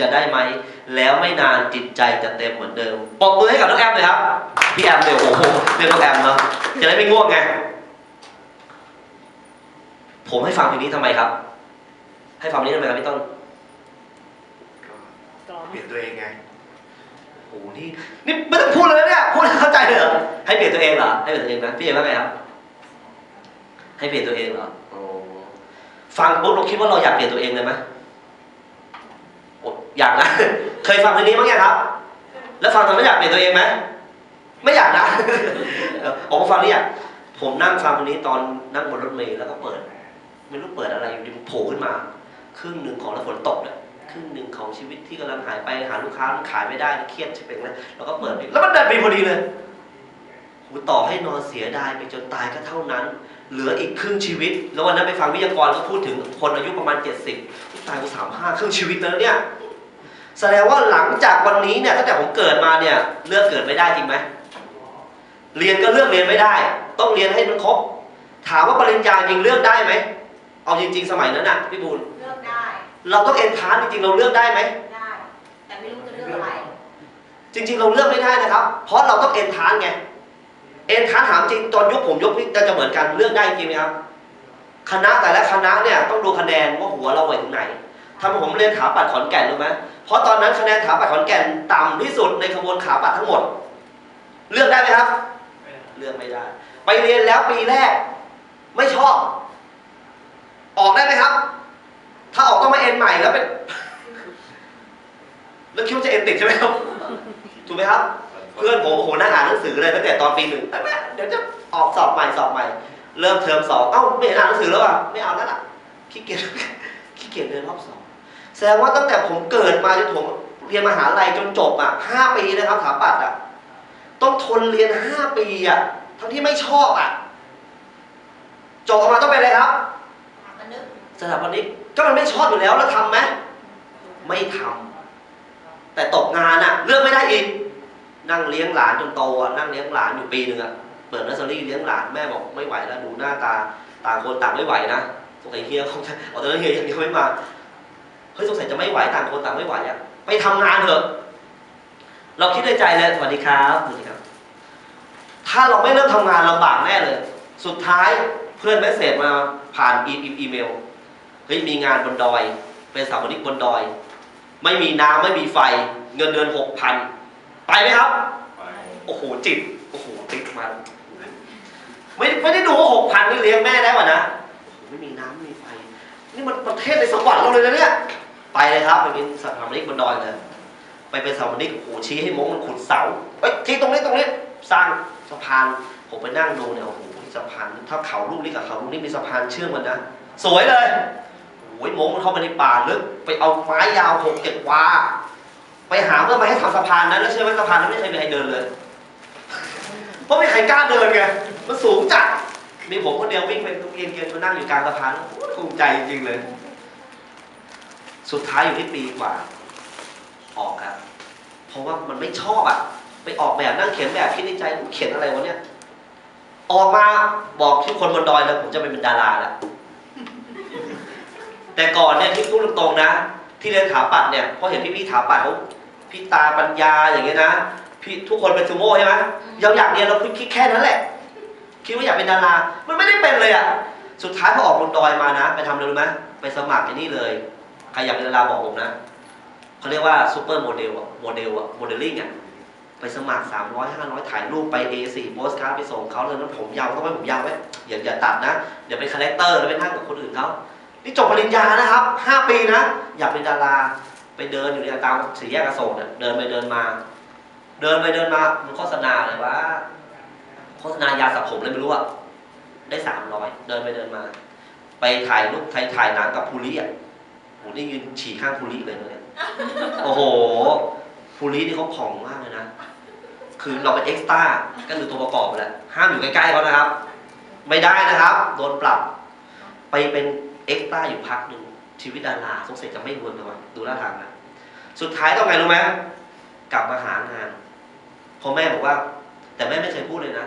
จะได้ไหม แล้วไม่นานจิตใจจะเต็มเหมือนเดิมปรบมือให้กับน้องแอมเลยครับ พี่แอมเดี๋ยวโอ้โหเรียกน้องแอมเนาะจะได้ไม่ง่วงไง ผมให้ฟังเพลงนี้ทำไมครับ ให้ฟังเพลงนี้ทำไมครับพี่ต้นก็เปลี่ยนตัวเองไงโอ้โหนี่นี่ไม่ต้องพูดเลยนะเนี่ยพูดแล้วเข้าใจเลยเหรอให้เปลี่ยนตัวเองเหรอให้เปลี่ยนตัวเองนะพี่เอ็มว่าไงครับ ให้เปลี่ยนตัวเองเหรอโอ้ฟังปุ๊บเราคิดว่าเราอยากเปลี่ยนตัวเองเลยไหมโอ้อยากนะ เคยฟังเพลงนี้บ้างยังครับ แล้วฟังตอนนั้นอยากเปลี่ยนตัวเองไหมไม่อยากนะออผมฟังนี่อยากผมนั่งฟังเพลงนี้ตอนนั่งบนรถเมล์แล้วก็เปิด ไม่รู้เปิดอะไรอยู่ดีมันโผล่ขึ้นมา ครึ่งหนึ่งของแล้วฝนตกเนี่ยครึ่งหนึ่งของชีวิตที่กำลังหายไปหาลูกค้ามันขายไม่ได้เครียดใช่ไหมนะแล้วก็เปิดแล้วมันดินไปพอดีเลยหูต่อให้นอนเสียดายไปจนตายก็เท่านั้น เหลืออีกครึ่งชีวิต แล้ววันนั้นไปฟังวิทยากรก็พูดถึงคนอายุประมาณ 70ตายกูสามห้าครึ่งชีวิตแล้วเนี่ย แสดงว่าหลังจากวันนี้เนี่ยตั้งแต่ผมเกิดมาเนี่ยเลือกเกิดไม่ได้จริงไหมเรียนก็เลือกเรียนไม่ได้ ต้องเรียนให้มันครบ ถามว่าปริญญาจริงเลือกได้ไหมเอาจริง ๆ สมัยนั้นน่ะพี่บูลเลือกได้ เราต้องเอนทรานซ์จริงๆเราเลือกได้ไหมได้แต่ไม่รู้จะเลือกอะไรจริง ๆ เราเลือกไม่ได้นะครับ เพราะเราต้องเอนทรานซ์ไงเอนทรานซ์ถามจริงตอนยุคผมยุคนี้ก็จะเหมือนกันเลือกได้จริงไหมครับคณะแต่ละคณะเนี่ยต้องดูคะแนนว่าหัวเราไปถึงไหนทำให้ผมเรียนถาปัดขอนแก่นรู้ไหม เพราะตอนนั้นคะแนนถาปัดขอนแก่นต่ำที่สุดในขบวนขาปัดทั้งหมด เลือกได้ไหมครับ เลือกไม่ได้ ไปเรียนแล้วปีแรก ไม่ชอบ ออกได้ไหมครับ ถ้าออกต้องมาเอ็นใหม่แล้วเป็นแล้วคิดว่าจะเอ็นติดใช่ไหมครับถูกไหมครับ เพื่อนผมโอ้โหนั่งอ่านหนังสือเลยตั้งแต่ตอนปีหนึ่งแม่เดี๋ยวจะออกสอบใหม่สอบใหม่ เริ่มเทอมสองเอ้าไม่เห็นอ่านหนังสือแล้วอะไม่เอาแล้วล่ะขี้เกียจขี้เกียจเรียนรอบสองแส ดงว่าตั้งแต่ผมเกิดมาจนผมเรียนมหาลัยจนจบอะห้าปีนะครับสถาปัตย์อะต้องทนเรียนห้าปีอะทั้งที่ไม่ชอบอะจบออกมาต้องเป็นอะไรครับหากันนึกสถาปนิกก็มันไม่ชอบอยู่แล้วแล้วทำไหมไม่ทำแต่ตกงานอะเลือกไม่ได้อีกนั่งเลี้ยงหลานจนโตอะนั่งเลี้ยงหลานอยู่ปีหนึ่งอะเปิดนัสเซอรี่เลี้ยงหลานแม่บอกไม่ไหวแล้วดูหน้าตาต่างคนต่างไม่ไหวนะสงสัยเฮียคงจะเอาตอนนั้นเฮียยังไม่มา เฮ้ยสงสัยจะไม่ไหวต่างคนต่างไม่ไหวอะไปทำงานเถอะ เราคิดในใจเลยสวัสดีครับสวัสดีครับ ถ้าเราไม่เริ่มทำงานลำบากแน่เลย สุดท้ายเพื่อนเมสเซจมาผ่านอีอีเมลเฮ้ยมีงานบนดอย เป็นสถาปนิกบนดอย ไม่มีน้ำไม่มีไฟ เงินเดือนหกพันไปไหมครับไปโอ้โหจิตโอ้โหติดมาไม่ไม่ได้ดูว่าหกพันนี่เลี้ยงแม่ได้ป่ะนะโอ้โหไม่มีน้ำไม่มีไฟ นี่มันประเทศในสวรรค์เราเลยนะเนี่ย ไปเลยครับไปเป็นสถาปนิกบนดอยเลยไปเป็นสถาปนิกโอ้โหชี้ให้มงมันขุดเสาเอ้ยชี้ตรงนี้ตรงนี้สร้างสะพานผมไปนั่งดูเนี่ยโอ้โหสะพานถ้าเขาลูกนี้กับเขาลูกนี้มีสะพานเชื่อมกันนะสวยเลยโอ้ยมงมันเข้าไปในป่าลึกไปเอาไม้ยาวหกเจ็ดวาไปหาเพื่อมาให้ทำสะพานนั้นแล้วเชื่อไหมสะพานนั้นไม่เคยมีใครเดินเลยเพราะไม่ใครกล้าเดินไงมันสูงจัดมีผมคนเดียววิ่งไปเกียนเกียนมานั่งอยู่กลางสะพานโอ้ยภูมิใจจริงๆเลย สุดท้ายอยู่ที่ปีกว่า ออกครับ เพราะว่ามันไม่ชอบอะ ไปออกแบบนั่งเขียนแบบคิดในใจเขียนอะไรวะเนี่ย ออกมาบอกทุกคนบนดอยแล้วผมจะไปเป็นดาราแล้วแต่ก่อนเนี่ยที่พูดตรงๆนะ ที่เรียนถาปัดเนี่ยพราะเห็นพี่พี่ๆถาปัดเขาพี่ตาปัญญาอย่างเงี้ยนะพี่ทุกคนเป็นซูโม่ใช่ไหมเราอยากเรียนเราคิดแค่นั้นแหละ คิดว่าอยากเป็นดารา มันไม่ได้เป็นเลยอะ สุดท้ายพอออกบนดอยมานะ ไปทำเลยรู้ไหมไปสมัครไอ้นี่เลย ใครอยากเป็นดาราบอกผมนะเขาเรียกว่าซูเปอร์โมเดลอะโมเดลอะโมเดลลิ่งอะไปสมัคร 300 500 ถ่ายรูปไป A4 โพสการ์ดไปส่งเขาเลยนั้นผมยาวต้องไว้ผมยาวไว้อย่าอย่าตัดนะ เดี๋ยวเป็นคาแรคเตอร์แล้วไปนั่งกับคนอื่นเขานี่จบปริญญานะครับ 5 ปีนะ อยากเป็นดาราไปเดินอยู่ในตามสี่แยกอโศกเนี่ยเดินไปเดินมา เดินไปเดินมามันโฆษณาเลยว่าโฆษณายาสระผมเลยไม่รู้อะได้สามร้อยเดินไปเดินมา ไปถ่ายรูปถ่ายถ่ายหนังกับภูริอะ โหนี่ยืนฉี่ข้างภูริเลยนะเนี่ยโอ้โหภูรินี่เขาผ่องมากเลยนะ คือเราเป็นเอ็กซ์ต้าก็คือตัวประกอบแหละห้ามอยู่ใกล้ๆเขานะครับ ไม่ได้นะครับ โดนปรับ ไปเป็นเอ็กซ์ต้าอยู่พักหนึ่งชีวิตดาราสงสัยจะไม่เวิร์กเลยว่ะดูท่าทางนะสุดท้ายต้องไงรู้ไหมกลับมาหางานพอแม่บอกว่า แต่แม่ไม่เคยพูดเลยนะ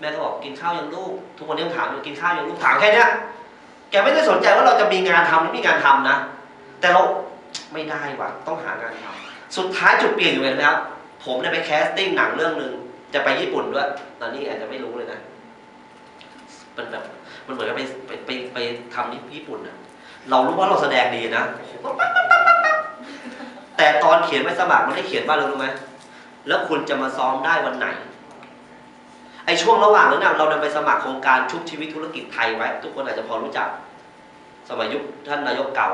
แม่ก็บอกกินข้าวยังลูก ทุกวันยังถามอยู่กินข้าวยังลูกถามแค่เนี้ย แกไม่ได้สนใจว่าเราจะมีงานทำหรือไม่มีงานทำนะ แต่เราไม่ได้ว่ะต้องหางานทำสุดท้ายจุดเปลี่ยนอยู่เลยนะครับผมเนี่ยไปแคสติ้งหนังเรื่องหนึ่งจะไปญี่ปุ่นด้วยตอนนี้อาจจะไม่รู้เลยนะมันแบบมันเหมือนกับไปไปไปไปทำที่ญี่ปุ่นอะเรารู้ว่าเราแสดงดีนะแต่ตอนเขียนใบสมัครมันได้เขียนว่าอะไรรู้ไหมแล้วคุณจะมาซ้อมได้วันไหน ไอ้ช่วงระหว่างนั้นนะเรานำไปสมัครโครงการชุบชีวิตธุรกิจไทยไว้ ทุกคนอาจจะพอรู้จัก สมัยยุคท่านนายกเก่า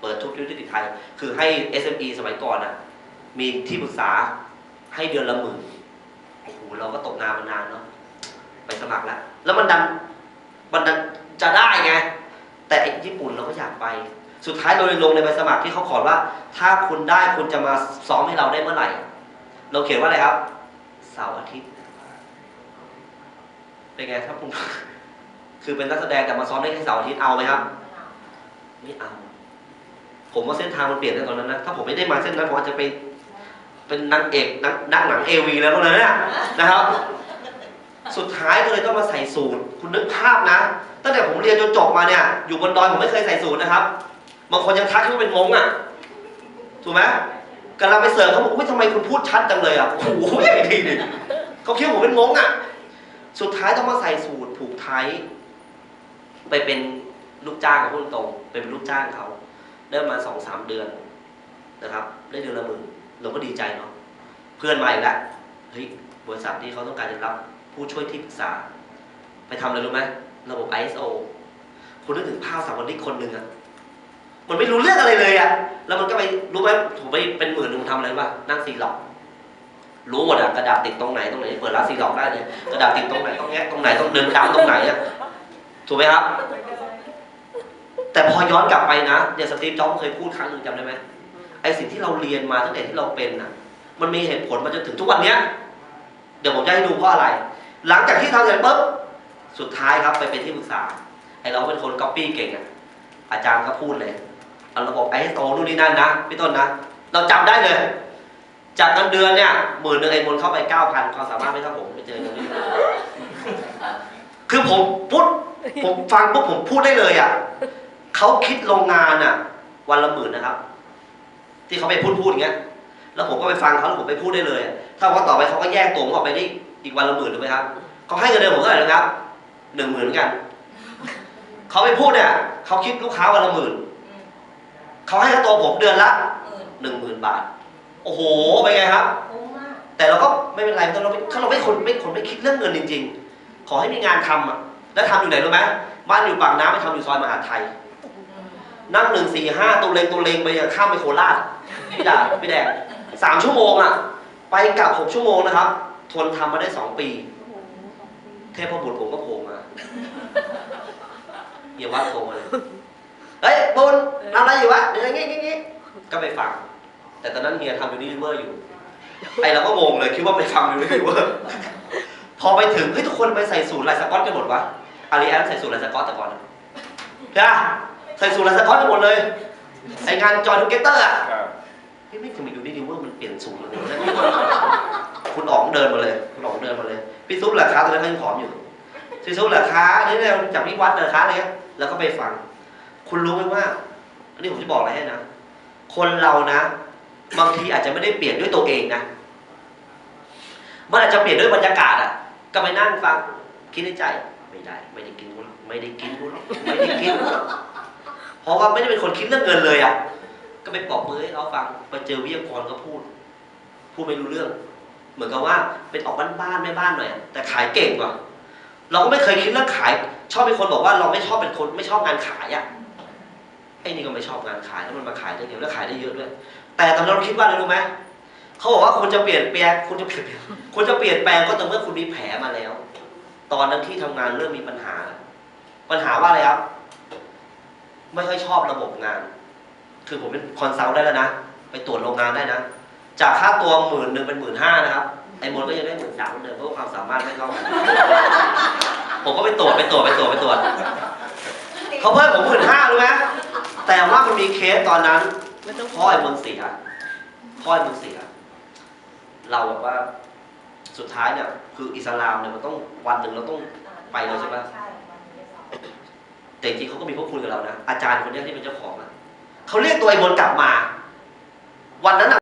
เปิดทุกธุรกิจไทย คือให้ SME สมัยก่อนอะมีที่ปรึกษาให้เดือนละหมื่นโอ้โหเราก็ตกงานมานานเนาะไปสมัครแล้ว แล้วมันดันมันดันจะได้ไง แต่ไอญี่ปุ่นเราก็อยากไป สุดท้ายเราเลยลงในใบสมัครที่เขาขอว่า ถ้าคุณได้คุณจะมาซ้อมให้เราได้เมื่อไหร่ เราเขียนว่าอะไรครับ เสาร์อาทิตย์ เป็นไงครับคุณคือเป็นนักแสดงแต่มาซ้อมได้แค่เสาร์อาทิตย์เอาไหมครับ ไม่เอา ผมว่าเส้นทางมันเปลี่ยนในตอนนั้นนะถ้าผมไม่ได้มาเส้นนั้นผมอาจจะไปเป็นนางเอกนักนักหนังเอวีแล้วก็เลยเนี่ยนะครับ สุดท้ายก็เลยต้องมาใส่สูทคุณนึกภาพนะตั้งแต่ผมเรียนจนจบมาเนี่ย อยู่บนดอยผมไม่เคยใส่สูทนะครับบางคนยังทักว่าเป็นงงอะถูกไหมกำลังไปเสิร์ฟเขาบอกอุ้ยทำไมคุณพูดชัดจังเลยอะโอ้โหดีดิเขาคิดว่าผมเป็นงงอะ สุดท้ายต้องมาใส่สูทผูกไทยไปเป็นลูกจ้างกับพูดตรงไปเป็นลูกจ้างเขาได้มาสองสามเดือนนะครับ ได้เดือนละหมื่นเราก็ดีใจเนาะเพื่อนมาอีกแล้วเฮ้ยบริษัทที่เขาต้องการจะรับผู้ช่วยที่ปรึกษา ไปทำอะไรรู้ไหมระบบ ISO คุณนึกถึงภาพสถาวนิกคนหนึ่งอะมันไม่รู้เรื่องอะไรเลยอะแล้วมันก็ไปรู้ไหมผมไปเป็นหมื่นหนึ่งทำอะไรวะนั่งซีล็อก รู้หมดอะกระดาษติดตรงไหนตรงไหนเปิดร้านซีล็อกได้เลยกระดาษติดตรงไหนต้องแงะตรงไหนต้องเดินดำตรงไหนอะถูกไหมครับ แต่พอย้อนกลับไปนะเดี๋ยวสตีฟจ็อบส์เคยพูดครั้งหนึ่งจำได้ไหมไอสิ่งที่เราเรียนมาตั้งแต่ที่เราเป็นน่ะมันมีเหตุผลมาจนถึงทุกวันเนี้ยเดี๋ยวผมจะให้ดูเพราะอะไร หลังจากที่ทำเสร็จปุ๊บสุดท้ายครับไปเป็นที่ปรึกษาไอเราเป็นคนก๊อปปี้เก่งอะอาจารย์ก็พูดเลยเอาระบบไอโตนู่นนี่นั่นนะพี่ต้นนะ เราจำได้เลย จากเงินเดือนเนี่ยหมื่นหนึ่งไอ้มนเข้าไปเก้าพันความสามารถไม่เท่าผมไปเจอเงินเดือนคือผมพูดผมฟังปุ๊บผมพูดได้เลยอะเขาคิดโรงงานอะ วันละหมื่นนะครับ ที่เขาไปพูดพูดอย่างเงี้ย แล้วผมก็ไปฟังเขาแล้วผมไปพูดได้เลยถ้าว่าต่อไปเขาก็แยกตัวผมออกไปได้อีกวันละหมื่นถูกไหมครับเขาให้เงินเดือนผมเท่าไหร่นะครับหนึ่งหมื่นเหมือนกันเขาไปพูดเนี่ยเขาคิดลูกค้าวันละหมื่นเขาให้ค่าตัวผมเดือนละหนึ่งหมื่นบาท โอ้โหเป็นไงครับ คุ้มมากแต่เราก็ไม่เป็นไรถ้าเราไม่ถ้าเราไม่คนไม่คนไม่คิดเรื่องเงินจริง ๆ ขอให้มีงานทำอะแล้วทำอยู่ไหนรู้ไหมบ้านอยู่ปากน้ำไปทำอยู่ซอยมหาดไทย นั่งหนึ่งสี่ห้าตัวเลงตัวเลงไปอะข้ามไปโคราชพี่ดาพี่แดงสามชั่วโมงอะ ไปกลับหกชั่วโมงนะครับ ทนทำมาได้สองปี เทพบุตรผมก็โผล่มาเยี่ยวัดโผล่มาเลยเฮ้ยบุญทำอะไรอยู่วะเดี๋ยวอย่างงี้งี้งี้ก็ไปฟัง แต่ตอนนั้นเมียทำยูนิลิเวอร์อยู่ ไอเราก็งงเลยคิดว่าไปฟังยูนิลิเวอร์พอไปถึงเฮ้ยทุกคนไปใส่สูทลายสก๊อตกันหมดวะอารีแอมใส่สูทลายสก๊อตแต่ก่อนนะใช่ปะใส่สูทลายสก๊อตกันหมดเลยไองานจอยทูเกเตอร์อะครับเฮ้ยไม่ทำไมยูนิลิเวอร์มันเปลี่ยนสูทเลยนะคุณอ๋องเดินมาเลยคุณอ๋องเดินมาเลยพี่ซุปราคาตอนนั้นเขายังผอมอยู่พี่ซุปราคานี่เนี่ยจากพี่วัดราคาอะไรเงี้ยแล้วก็ไปฟัง คุณรู้ไหมว่าอันนี้ผมจะบอกอะไรให้นะ คนเรานะ บางทีอาจจะไม่ได้เปลี่ยนด้วยตัวเองนะมันอาจจะเปลี่ยนด้วยบรรยากาศอะ ก็ไปนั่งฟังคิดในใจ ไม่ได้ ไม่ได้กินกูหรอกไม่ได้กินกูหรอกไม่ได้กินกูหรอกเพราะว่าไม่ได้เป็นคนคิดเรื่องเงินเลยอะก็ไปปอบมือให้เขาฟังไปเจอวิทยากรก็พูด พูดไม่รู้เรื่อง เหมือนกับว่าเป็นออกบ้านๆแม่บ้านหน่อยแต่ขายเก่งกว่าเราก็ไม่เคยคิดเรื่องขาย ชอบเป็นคนบอกว่าเราไม่ชอบเป็นคนไม่ชอบงานขายอะไอ้นี่ก็ไม่ชอบงานขายแล้วมันมาขายได้เยอะแล้วขายได้เยอะด้วย แต่ตอนนั้นเราคิดว่าอะไรรู้ไหมเขาบอกว่าคุณจะเปลี่ยนแปลงคุณจะเปลี่ยนแปลงคุณจะเปลี่ยนแปลงก็ต่อเมื่อคุณมีแผลมาแล้ว ตอนนั้นที่ทำงานเริ่มมีปัญหา ปัญหาว่าอะไรครับ ไม่ค่อยชอบระบบงาน คือผมเป็นคอนซัลท์ได้แล้วนะไปตรวจโรงงานได้นะจากค่าตัวหมื่นหนึ่งเป็นหมื่นห้านะครับไอ้มนก็ยังได้หมื่นสามเหมือนเดิมเพราะความสามารถไม่เท่าผมก็ไปตรวจไปตรวจไปตรวจไปตรวจเขาเพิ่มผมหมื่นห้ารู้ไหมแต่ว่ามันมีเคสตอนนั้น ไม่ต้องพ่อไอ้มนต์เสียพ่อไอ้มนต์เสียเราแบบว่าสุดท้ายเนี่ยคืออิสลามเนี่ยมันต้องวันหนึ่งเราต้องไปเลยใช่ปะใช่วันนี้สองแต่จริงๆเขาก็มีพวกคุณกับเรานะอาจารย์คนเนี้ยที่เป็นเจ้าของอะเขาเรียกตัวไอ้มนต์กลับมา วันนั้นน่ะ